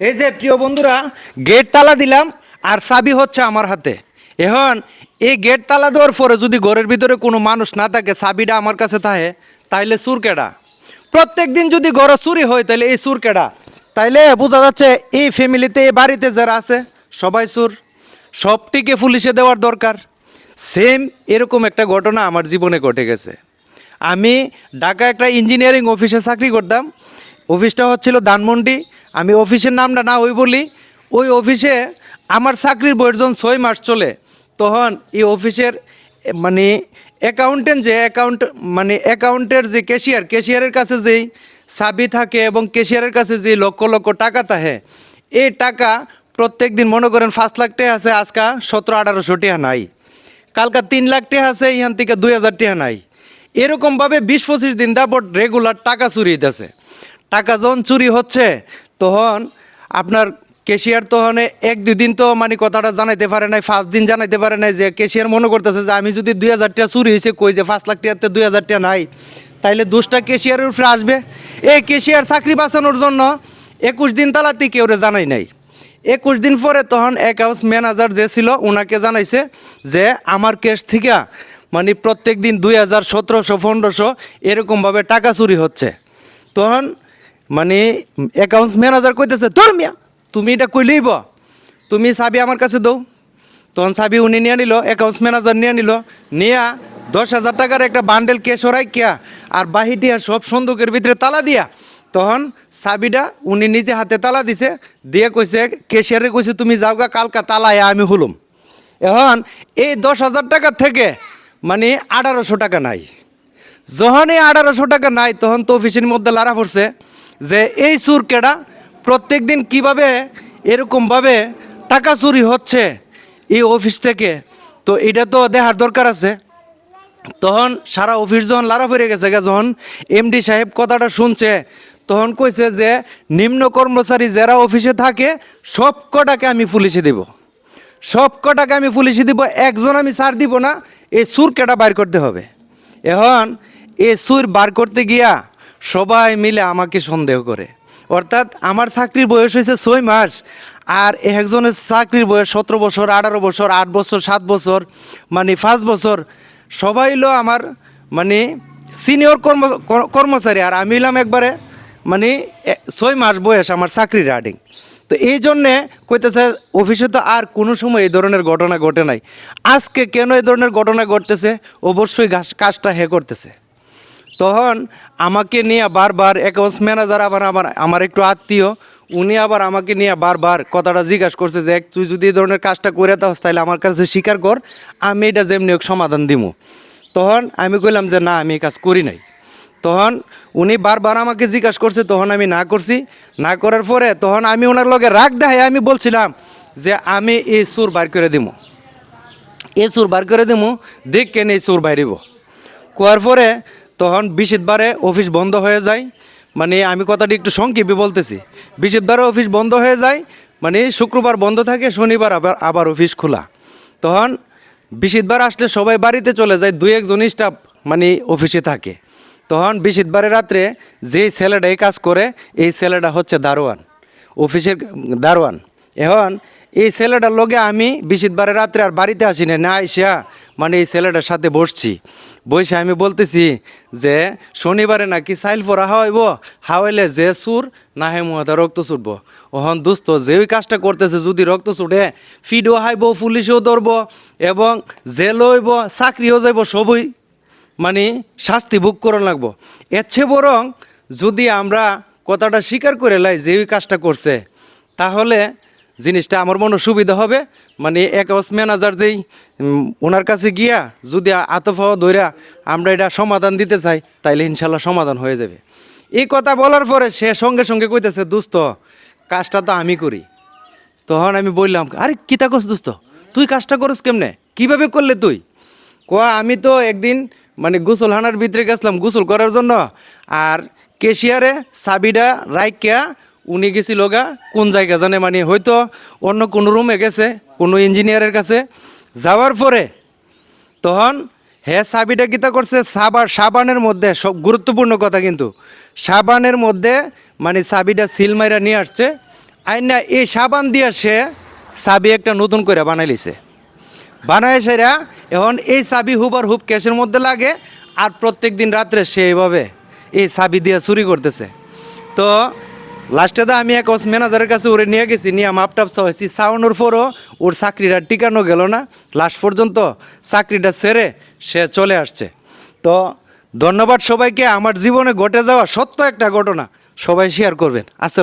এই যে প্রিয় বন্ধুরা, গেট তালা দিলাম আর চাবি হচ্ছে আমার হাতে। এখন এই গেট তালা দেওয়ার পরে যদি ঘরের ভিতরে কোনো মানুষ না থাকে, চাবিটা আমার কাছে থাকে, তাইলে সুর কেডা? প্রত্যেক দিন যদি ঘরে চুরি হয় তাহলে এই সুর কেডা? তাইলে বোঝা যাচ্ছে এই ফ্যামিলিতে, এই বাড়িতে যারা আছে, সবাই সুর। সবটিকে পুলিশে দেওয়ার দরকার। সেম এরকম একটা ঘটনা আমার জীবনে ঘটে গেছে। আমি ঢাকা একটা ইঞ্জিনিয়ারিং অফিসে চাকরি করতাম। অফিসটা হচ্ছিল ধানমন্ডি। আমি অফিসের নামটা না ওই বলি, ওই অফিসে আমার চাকরির বয়স যখন ছয় মাস চলে, তখন এই অফিসের মানে অ্যাকাউন্টেন্ট যে অ্যাকাউন্ট মানে অ্যাকাউন্টের যে ক্যাশিয়ার ক্যাশিয়ারের কাছে যেই চাবি থাকে এবং ক্যাশিয়ারের কাছে যে লক্ষ লক্ষ টাকা থাকে, এই টাকা প্রত্যেক দিন মনে করেন পাঁচ লাখ টাকা আছে, আজকা সতেরো আঠারোশো টাকা নাই। কালকা তিন লাখ টাকা আছে ইহান থেকে দুই হাজার টাকা নাই। এরকমভাবে বিশ পঁচিশ দিন তারপর রেগুলার টাকা চুরি হইতেছে। টাকা যখন চুরি হচ্ছে তখন আপনার কেশিয়ার তখন এক, দুই দিন তো মানে কথাটা জানাইতে পারে নাই, পাঁচ দিন জানাইতে পারে নাই যে কেশিয়ার মনে করতেছে যে আমি যদি দুই হাজার টাকা চুরি হয়েছে, কই যে পাঁচ লাখ টাকাতে দুই হাজার টাকা নাই, তাইলে দোষটা কেশিয়ারের উপরে আসবে। এই কেশিয়ার চাকরি বাঁচানোর জন্য একুশ দিন তালাতে কেউ জানাই নাই। একুশ দিন পরে তখন অ্যাকাউন্টস ম্যানেজার যে ছিল ওনাকে জানাইছে যে আমার কেস থেকে মানে প্রত্যেক দিন দুই হাজার সতেরোশো, পনেরোশো এরকমভাবে টাকা চুরি হচ্ছে। তখন মানে অ্যাকাউন্টস ম্যানেজার কইতেছে তোর মিয়া, তুমি এটা কইলেই বা তুমি চাবি আমার কাছে দৌ তখন চাবি উনি নিয়ে নিল অ্যাকাউন্টস ম্যানেজার নিয়ে নিল, নিয়া দশ হাজার টাকার একটা বান্ডেল কেস ওরাই কিয়া আর বাহি দিয়া সব সন্দুকের ভিতরে তালা দিয়া। তখন চাবিটা উনি নিজে হাতে তালা দিছে, দিয়ে কইছে কেশিয়ারে কইছে, তুমি যাও গা, কালকা তালায় আমি হলুম। এখন এই দশ হাজার টাকার থেকে মানে আঠারোশো টাকা নাই। যখন এই আঠারোশো টাকা নাই, তখন তো অফিসের মধ্যে লারা পড়ছে। যে এই চুর কেডা প্রত্যেক দিন কীভাবে এরকমভাবে টাকা চুরি হচ্ছে এই অফিস থেকে, তো এটা তো দেখার দরকার আছে। তখন সারা অফিস যখন লারা ফিরে গেছে যখন এমডি সাহেব কথাটা শুনছে, তখন কইছে যে নিম্ন কর্মচারী যারা অফিসে থাকে, সব কটাকে আমি পুলিশে দেব। সব কটাকে আমি পুলিশে দিব, একজন আমি ছাড় দিব না, এই সুর কেটা বাইর করতে হবে। এখন এই সুর বার করতে গিয়া সবাই মিলে আমাকে সন্দেহ করে। অর্থাৎ আমার চাকরির বয়স হয়েছে ছয় মাস, আর একজনের চাকরির বয়স সতেরো বছর, আঠারো বছর, আট বছর, সাত বছর মানে পাঁচ বছর। সবাই হলো আমার মানে সিনিয়র কর্ম কর্মচারী, আর আমি হলাম একবারে মানে ছয় মাস বয়স আমার চাকরির রাডিং তো এই জন্যে কইতেছে, অফিসে তো আর কোনো সময় এই ধরনের ঘটনা ঘটে নাই। আজকে কেন এই ধরনের ঘটনা ঘটতেছে? অবশ্যই কাজটা হে করতেছে। তখন আমাকে নিয়ে বারবার অ্যাকাউন্টস ম্যানেজার আবার আমার আমার একটু আত্মীয়, উনি আবার আমাকে নিয়ে বারবার কথাটা জিজ্ঞাসা করছে যে তুই যদি এই ধরনের কাজটা করে দাও, তাহলে আমার কাছে স্বীকার কর, আমি এটা যেমনি হোক সমাধান দিব তখন আমি কইলাম যে, না, আমি এই কাজ করি নাই। তখন উনি বারবার আমাকে জিজ্ঞাসা করছে, তখন আমি না করছি। না করার পরে তখন আমি ওনার লগে রাগ দেখাই আমি বলছিলাম যে, আমি এই সুর বার করে দিব এই সুর বার করে দেবো দেখ কেন এই সুর বাইরিব কোয়ার পরে তখন বিশিতবারে অফিস বন্ধ হয়ে যায়। মানে আমি কথাটি একটু সংক্ষেপে বলতেছি। বিশিতবারে অফিস বন্ধ হয়ে যায় মানে শুক্রবার বন্ধ থাকে, শনিবার আবার আবার অফিস খোলা। তখন বিশিতবার আসলে সবাই বাড়িতে চলে যায়, দুই একজন স্টাফ মানে অফিসে থাকে। তখন বিশিতবারে রাত্রে যেই ছেলেটা এই কাজ করে, এই ছেলেটা হচ্ছে দারোয়ান, অফিসের দারোয়ান। এখন এই ছেলেটার লগে আমি বিশিতবারে রাত্রে আর বাড়িতে আসি না না আইসা মানে এই ছেলেটার সাথে বসছি। বসে আমি বলতেছি যে, শনিবারে নাকি সাইল পরা হাওয়াইব হাওয়াইলে যে সুর না হে মুহাতে রক্ত ছুটব। ওহন দুস্থ যে ওই কাজটা করতেছে, যদি রক্ত ছুটে, ফিডও হাইব, পুলিশও ধরব, এবং জেল হইব, চাকরিও যাইব, সবই। মানে শাস্তি ভোগ করা লাগবো। এর চেয়ে বরং যদি আমরা কথাটা স্বীকার করে লাই যে ওই কাজটা করছে, তাহলে জিনিসটা আমার মনে সুবিধা হবে। মানে এক অ্যাকাউন্টস ম্যানেজার যেই ওনার কাছে গিয়া যদি আতফাওয়া ধইরা আমরা এটা সমাধান দিতে চাই, তাইলে ইনশাল্লাহ সমাধান হয়ে যাবে। এই কথা বলার পরে সে সঙ্গে সঙ্গে কইতেছে, দোস্ত, কাজটা তো আমি করি। তখন আমি বললাম, আরে কিতা করছ দোস্ত? তুই কাজটা করস কেমনে? কীভাবে করলে তুই? কোয়া, আমি তো একদিন মানে গোসল হানার ভিতরে গেছিলাম গোসল করার জন্য। আর কেশিয়ারে চাবিটা রাইকিয়া উনি গেছিল গা কোন জায়গা জানে মানে হয়তো অন্য কোনো রুমে গেছে, কোনো ইঞ্জিনিয়ারের কাছে। যাওয়ার পরে তখন হে চাবিটা কিতা করছে সাবান সাবানের মধ্যে, সব গুরুত্বপূর্ণ কথা কিন্তু, সাবানের মধ্যে মানে চাবিটা সিল মাইরা নিয়ে আসছে। আইনা এই সাবান দিয়া সে চাবি একটা নতুন করে বানাই লিছে। বানায় সেরা, এখন এই চাবি হুবার হুব ক্যাশের মধ্যে লাগে, আর প্রত্যেক দিন রাত্রে সে এইভাবে এই চাবি দিয়ে চুরি করতেছে। তো লাস্টে তো আমি এক ম্যানেজারের কাছে ওরে নিয়ে গেছি, নিয়ে মাপটাপ চাইছি চাওয়ানোর সাউন্ড ওর চাকরিটা টিকানো গেল না। লাস্ট পর্যন্ত চাকরিটা সেরে সে চলে আসছে। তো ধন্যবাদ সবাইকে, আমার জীবনে ঘটে যাওয়া সত্য একটা ঘটনা সবাই শেয়ার করবেন। আসসালাম